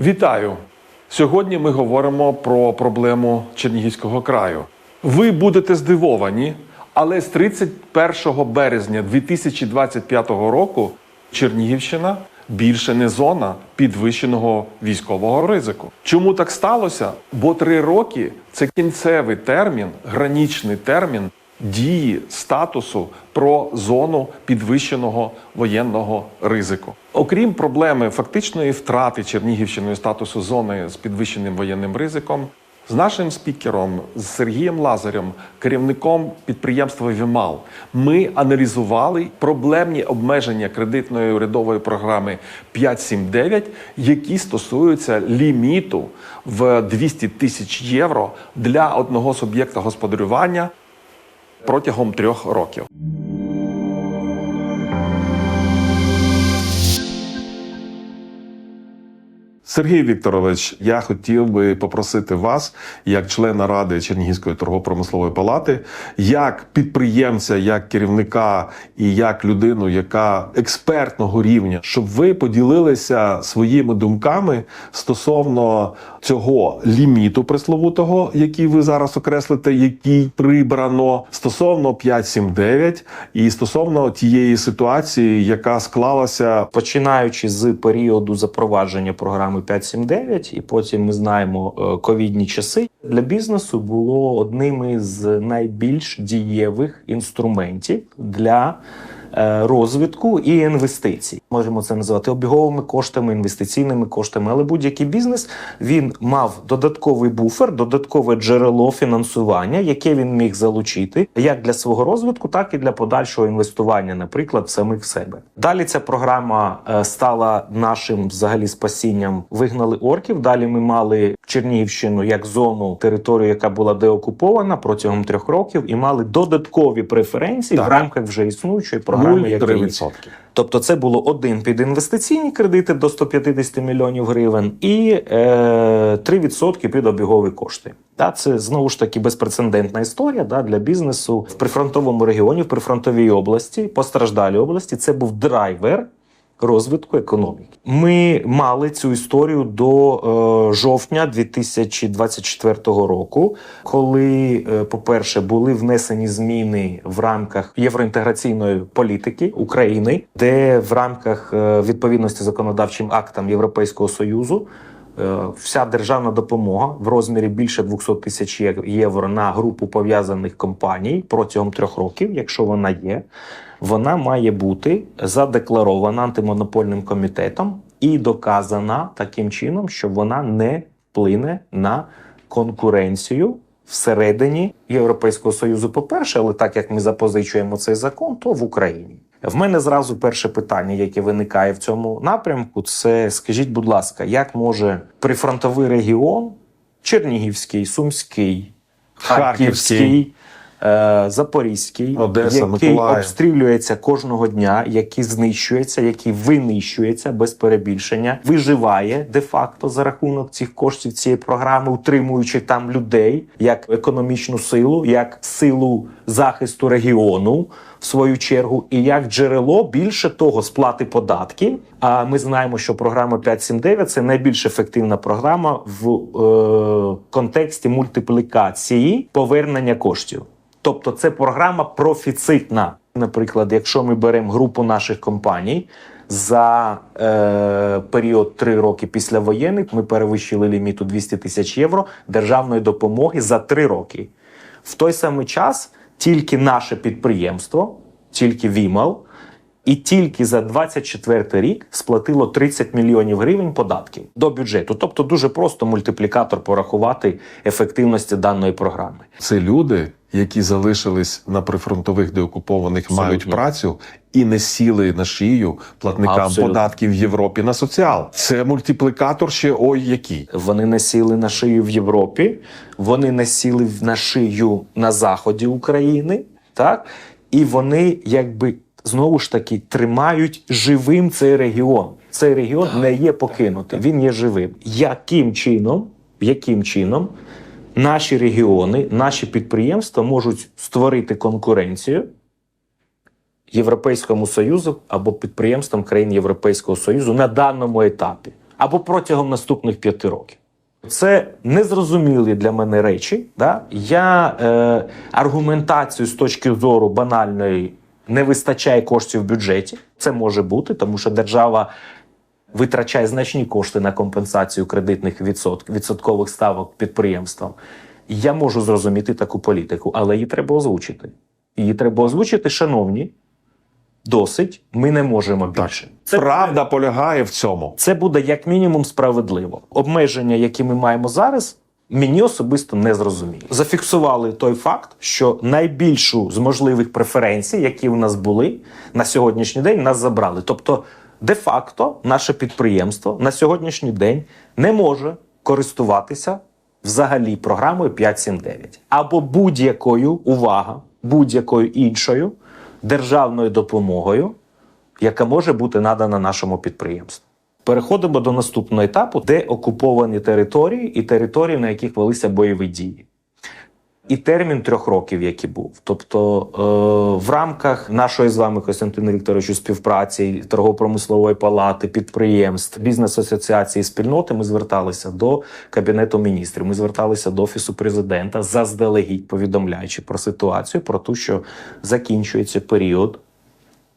Вітаю! Сьогодні ми говоримо про проблему Чернігівського краю. Ви будете здивовані, але з 31 березня 2025 року Чернігівщина більше не зона підвищеного військового ризику. Чому так сталося? Бо три роки це кінцевий термін, гранічний термін дії статусу про зону підвищеного воєнного ризику. Окрім проблеми фактичної втрати Чернігівщиною статусу зони з підвищеним воєнним ризиком, з нашим спікером, з Сергієм Лазарем, керівником підприємства Вімал, ми аналізували проблемні обмеження кредитної урядової програми 579, які стосуються ліміту в 200 тисяч євро для одного суб'єкта господарювання протягом трьох років. Сергій Вікторович, я хотів би попросити вас, як члена ради Чернігівської торгово-промислової палати, як підприємця, як керівника і як людину, яка експертного рівня, щоб ви поділилися своїми думками стосовно цього ліміту пресловутого, який ви зараз окреслите, який прибрано стосовно 579 і стосовно тієї ситуації, яка склалася починаючи з періоду запровадження програми 5.7.9, і потім ми знаємо е, ковідні часи. Для бізнесу було одним із найбільш дієвих інструментів для розвитку і інвестицій. Можемо це називати обіговими коштами, інвестиційними коштами. Але будь-який бізнес він мав додатковий буфер, додаткове джерело фінансування, яке він міг залучити як для свого розвитку, так і для подальшого інвестування, наприклад, в самих себе. Далі ця програма е, стала нашим взагалі спасінням. Вигнали орків. Далі ми мали Чернігівщину як зону територію, яка була деокупована протягом трьох років, і мали додаткові преференції Так. в рамках вже існуючої програми. Як 3%. Тобто це було один під інвестиційні кредити до 150 мільйонів гривень і е, 3% під обігові кошти. Та це знову ж таки безпрецедентна історія да, для бізнесу в прифронтовому регіоні, в прифронтовій області, постраждалій області. Це був драйвер. Розвитку економіки ми мали цю історію до е, жовтня 2024 року, коли, е, по-перше, були внесені зміни в рамках євроінтеграційної політики України, де в рамках е, відповідності законодавчим актам Європейського союзу. е, Вся державна допомога в розмірі більше 200 тисяч євро на групу пов'язаних компаній протягом трьох років, якщо вона є, вона має бути задекларована антимонопольним комітетом і доказана таким чином, що вона не вплине на конкуренцію всередині Європейського союзу. По-перше, але так як ми запозичуємо цей закон, то в Україні. В мене зразу перше питання, яке виникає в цьому напрямку, це скажіть, будь ласка, як може прифронтовий регіон Чернігівський, Сумський, Харківський, Харківський, Запорізький, Одеса, який Миколаїв. обстрілюється кожного дня, який знищується, який винищується без перебільшення, виживає де-факто за рахунок цих коштів цієї програми, утримуючи там людей як економічну силу, як силу захисту регіону. В свою чергу, і як джерело більше того сплати податків. А ми знаємо, що програма 579 – це найбільш ефективна програма в е, контексті мультиплікації повернення коштів. Тобто, це програма профіцитна. Наприклад, якщо ми беремо групу наших компаній за е, період 3 роки після воєнних, ми перевищили ліміт у 200 тисяч євро державної допомоги за 3 роки. В той самий час тільки наше підприємство, тільки Вімал, і тільки за 24 рік сплатило 30 мільйонів гривень податків до бюджету. Тобто дуже просто мультиплікатор порахувати ефективності даної програми. Це люди, які залишились на прифронтових деокупованих, Абсолютно. мають працю і не сіли на шию платникам Абсолютно. податків в Європі на соціал. Це мультиплікатор ще ой який. Вони не сіли на шию в Європі, вони не сіли на шию на заході України, так і вони якби знову ж таки тримають живим цей регіон. Цей регіон не є покинутим, він є живим. Яким чином, яким чином наші регіони, наші підприємства можуть створити конкуренцію Європейському Союзу або підприємствам країн Європейського Союзу на даному етапі? або протягом наступних п'яти років. Це незрозумілі для мене речі. Да? Я е, аргументацію з точки зору банальної не вистачає коштів в бюджеті. Це може бути, тому що держава витрачає значні кошти на компенсацію кредитних відсотк, відсоткових ставок підприємствам. Я можу зрозуміти таку політику, але її треба озвучити. Її треба озвучити, шановні. Досить, ми не можемо більше. Це Правда полягає в цьому. це буде як мінімум справедливо. Обмеження, які ми маємо зараз, мені особисто не зрозуміло. Зафіксували той факт, що найбільшу з можливих преференцій, які в нас були на сьогоднішній день, нас забрали. Тобто, де-факто, наше підприємство на сьогоднішній день не може користуватися взагалі програмою 579 або будь-якою увага, будь-якою іншою державною допомогою, яка може бути надана нашому підприємству. Переходимо до наступного етапу, де окуповані території і території, на яких велися бойові дії. І термін трьох років, який був. Тобто е, в рамках нашої з вами, Костянтин Вікторовичу, співпраці торгово-промислової палати, підприємств, бізнес-асоціації, спільноти, ми зверталися до Кабінету міністрів, ми зверталися до Офісу президента, заздалегідь повідомляючи про ситуацію, про те, що закінчується період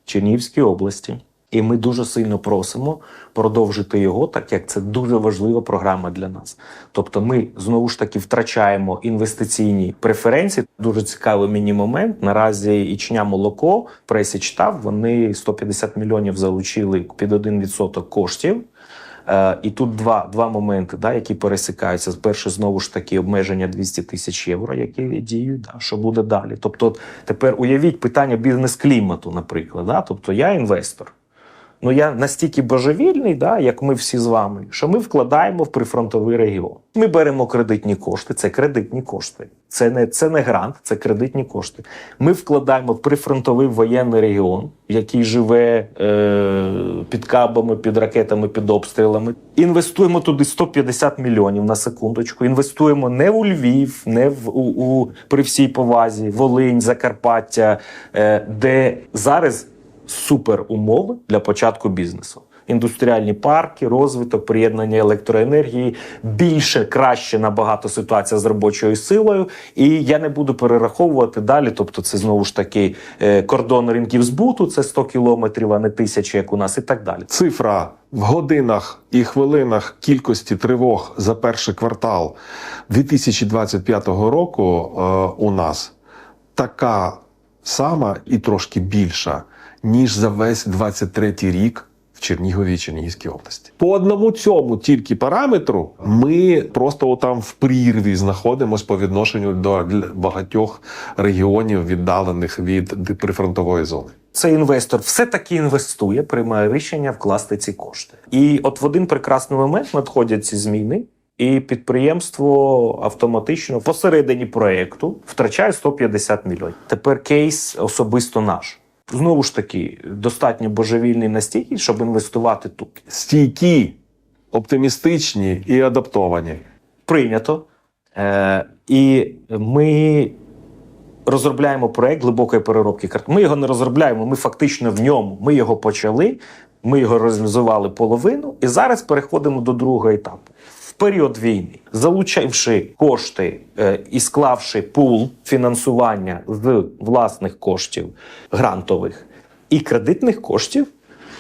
Чернігівській області. І ми дуже сильно просимо продовжити його, так як це дуже важлива програма для нас. Тобто, ми знову ж таки втрачаємо інвестиційні преференції. Дуже цікавий мені момент. Наразі Ічня молоко пресі читав. Вони 150 мільйонів залучили під 1% коштів. Е, і тут два, два моменти, да, які пересикаються. Перше, знову ж таки, обмеження 200 тисяч євро, які діють. Да, що буде далі? Тобто, тепер уявіть питання бізнес-клімату, наприклад. Да? Тобто я інвестор. Ну я настільки божевільний, да, як ми всі з вами, що ми вкладаємо в прифронтовий регіон. Ми беремо кредитні кошти, це кредитні кошти. Це не, це не грант, це кредитні кошти. Ми вкладаємо в прифронтовий воєнний регіон, який живе е, під кабами, під ракетами, під обстрілами. Інвестуємо туди 150 мільйонів на секундочку. Інвестуємо не у Львів, не в у, у при всій повазі, Волинь, Закарпаття, е, де зараз супер умови для початку бізнесу. Індустріальні парки, розвиток, приєднання електроенергії, більше, краще набагато ситуація з робочою силою. І я не буду перераховувати далі. Тобто, це знову ж таки е, кордон ринків збуту, це 100 кілометрів, а не тисячі, як у нас, і так далі. Цифра в годинах і хвилинах кількості тривог за перший квартал 2025 року е, у нас така сама і трошки більша, ніж за весь 23 рік в Чернігові і Чернігівській області. По одному цьому тільки параметру ми просто отам в прірві знаходимося по відношенню до багатьох регіонів, віддалених від прифронтової зони. Цей інвестор все-таки інвестує, приймає рішення вкласти ці кошти. І от в один прекрасний момент надходять ці зміни, і підприємство автоматично посередині проєкту втрачає 150 мільйонів. Тепер кейс особисто наш. Знову ж таки, достатньо божевільний настільки, щоб інвестувати тут. Стійкі, оптимістичні і адаптовані. Прийнято. Е, і ми розробляємо проект глибокої переробки карт. Ми його не розробляємо, ми фактично в ньому. Ми його почали, ми його реалізували половину, і зараз переходимо до другого етапу. Період війни, залучивши кошти е, і склавши пул фінансування з власних коштів грантових і кредитних коштів,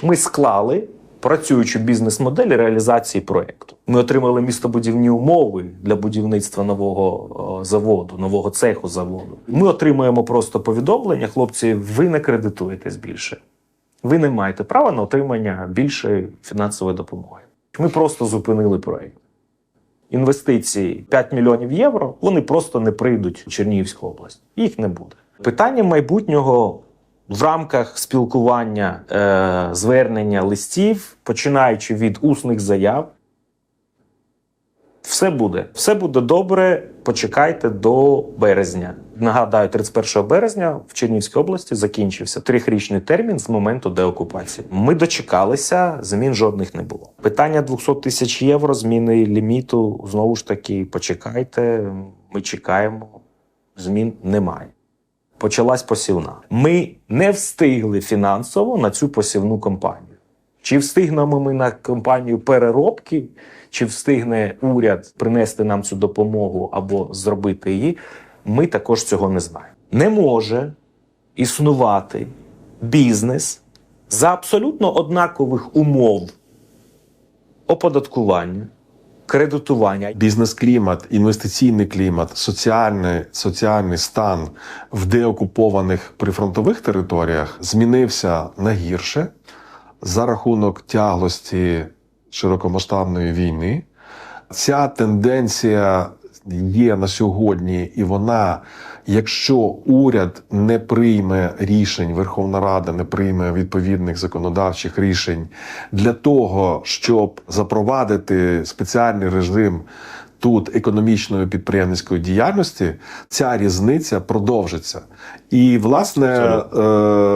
ми склали працюючу бізнес-модель реалізації проєкту. Ми отримали містобудівні умови для будівництва нового заводу, нового цеху заводу. Ми отримуємо просто повідомлення: хлопці, ви не кредитуєтесь більше. Ви не маєте права на отримання більшої фінансової допомоги. Ми просто зупинили проєкт. Інвестиції 5 мільйонів євро вони просто не прийдуть в Чернігівську область. Їх не буде. Питання майбутнього в рамках спілкування, е, звернення листів, починаючи від усних заяв. Все буде. Все буде добре. Почекайте до березня. Нагадаю, 31 березня в Чернігівській області закінчився трьохрічний термін з моменту деокупації. Ми дочекалися, змін жодних не було. Питання 200 тисяч євро, зміни ліміту. Знову ж таки, почекайте. Ми чекаємо. Змін немає. Почалась посівна. Ми не встигли фінансово на цю посівну кампанію. Чи встигнемо ми на кампанію переробки, чи встигне уряд принести нам цю допомогу або зробити її, ми також цього не знаємо. Не може існувати бізнес за абсолютно однакових умов оподаткування, кредитування. Бізнес-клімат, інвестиційний клімат, соціальний, соціальний стан в деокупованих прифронтових територіях змінився на гірше за рахунок тяглості широкомасштабної війни. Ця тенденція є на сьогодні, і вона, якщо уряд не прийме рішень, Верховна Рада не прийме відповідних законодавчих рішень для того, щоб запровадити спеціальний режим тут економічної підприємницької діяльності, ця різниця продовжиться. І власне е,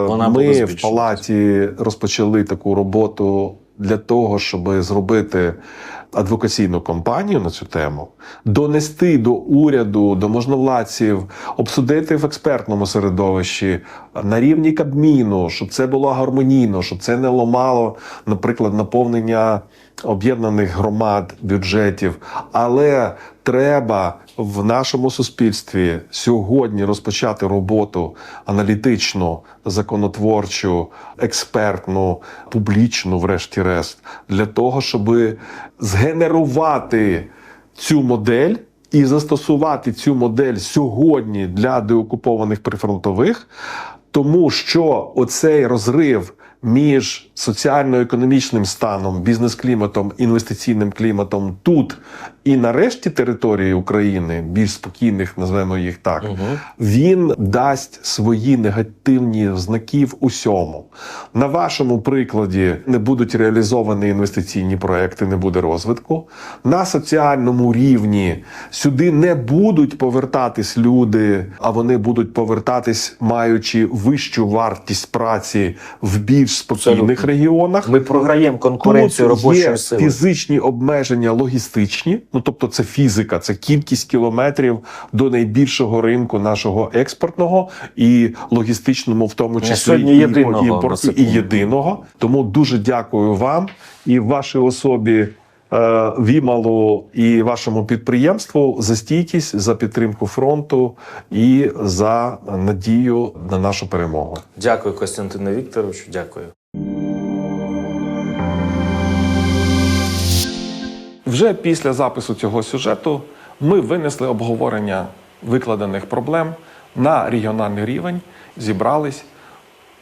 Вона ми в палаті розпочали таку роботу для того, щоб зробити адвокаційну кампанію на цю тему, донести до уряду, до можновладців, обсудити в експертному середовищі на рівні Кабміну, щоб це було гармонійно, щоб це не ламало, наприклад, наповнення об'єднаних громад бюджетів. Але треба в нашому суспільстві сьогодні розпочати роботу аналітичну, законотворчу, експертну, публічну, врешті-решт, для того, щоб згенерувати цю модель. І застосувати цю модель сьогодні для деокупованих прифронтових, тому що оцей розрив між соціально-економічним станом, бізнес-кліматом, інвестиційним кліматом тут і нарешті території України, більш спокійних, назвемо їх так, він дасть свої негативні знаки в усьому. На вашому прикладі не будуть реалізовані інвестиційні проекти, не буде розвитку. На соціальному рівні сюди не будуть повертатись люди, а вони будуть повертатись, маючи вищу вартість праці в більш спокійних регіонах. Ми програємо конкуренцію Тут робочої є сили. фізичні обмеження логістичні, ну тобто це фізика, це кількість кілометрів до найбільшого ринку нашого експортного і логістичному, в тому числі сьогодні і, єдиного, і, і єдиного. Тому дуже дякую вам і вашій особі. е, Вімалу і вашому підприємству за стійкість, за підтримку фронту і за надію на нашу перемогу. Дякую, Костянтине Вікторовичу. Дякую. Вже після запису цього сюжету ми винесли обговорення викладених проблем на регіональний рівень, зібрались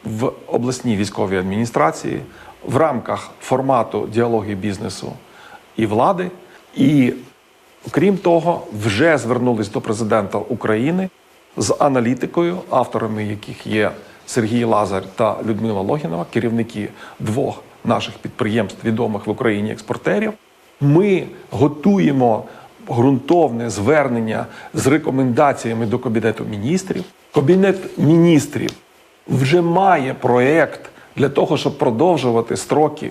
в обласній військовій адміністрації в рамках формату діалогів бізнесу і влади. І крім того, вже звернулись до президента України з аналітикою, авторами яких є Сергій Лазар та Людмила Логінова, керівники двох наших підприємств, відомих в Україні експортерів. Ми готуємо ґрунтовне звернення з рекомендаціями до Кабінету міністрів. Кабінет міністрів вже має проєкт для того, щоб продовжувати строки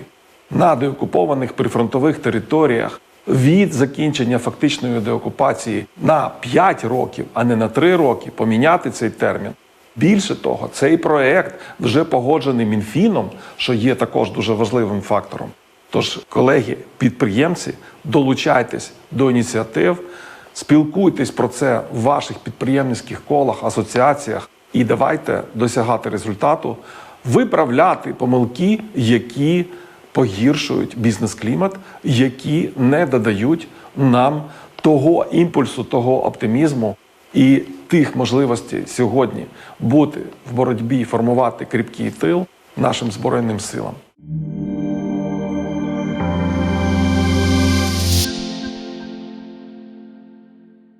на деокупованих прифронтових територіях від закінчення фактичної деокупації на 5 років, а не на 3 роки, поміняти цей термін. Більше того, цей проект вже погоджений Мінфіном, що є також дуже важливим фактором. Тож, колеги, підприємці, долучайтесь до ініціатив, спілкуйтесь про це в ваших підприємницьких колах, асоціаціях і давайте досягати результату, виправляти помилки, які погіршують бізнес-клімат, які не додають нам того імпульсу, того оптимізму і тих можливостей сьогодні бути в боротьбі, формувати кріпкий тил нашим збройним силам.